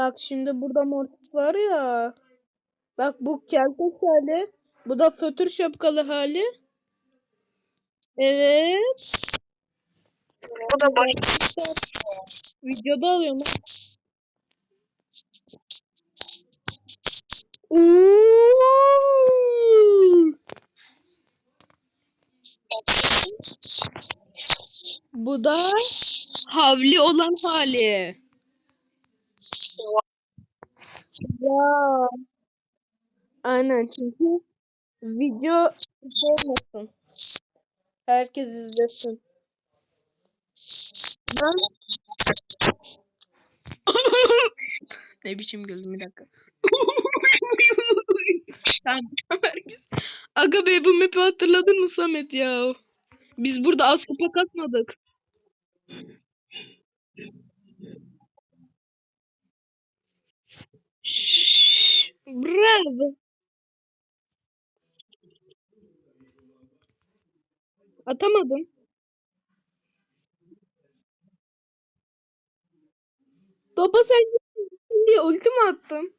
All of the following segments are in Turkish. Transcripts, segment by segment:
Bak şimdi burada Mortis var ya. Bak bu keltoş hali. Bu da fötür şapkalı hali. Evet. Bu da baş. Videoda alıyorum. Oo! Bu da havli olan hali. Ya. Aynen çünkü video şey olmasın. Herkes izlesin. Ben... ne biçim güldüm bir dakika. tamam herkes. Aga be bu map'i hatırladın mı Samet ya? Biz burada az kupa katmadık. Bravo. Atamadım. Topa sen diye ulti mi attın?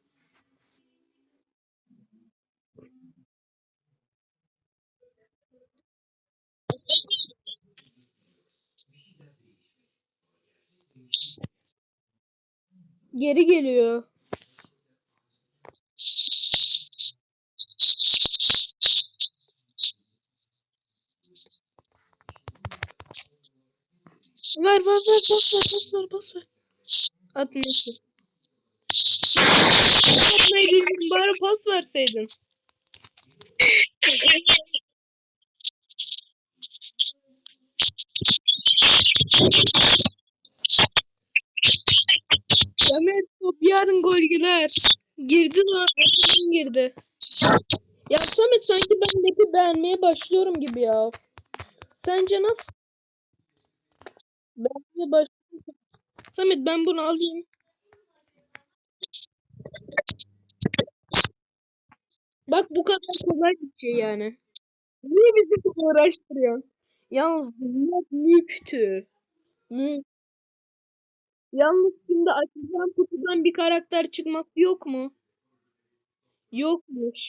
Geri geliyor. Ver ver ver bas ver bas ver bas ver. Atmıyorsun. Atmayaydın bari pas verseydin. Samet top yarın gol girer. Girdi lan. Girdi. Ya Samet sanki ben map'i beğenmeye başlıyorum gibi ya. Sence nasıl? Beğenmeye başlıyorum. Samet ben bunu alayım. Bak bu kadar kolay bir şey yani. Niye bizi bu uğraştırıyorsun? Yalnız bu müktü. Mü. Yalnız şimdi açacağım kutudan bir karakter çıkması yok mu? Yokmuş.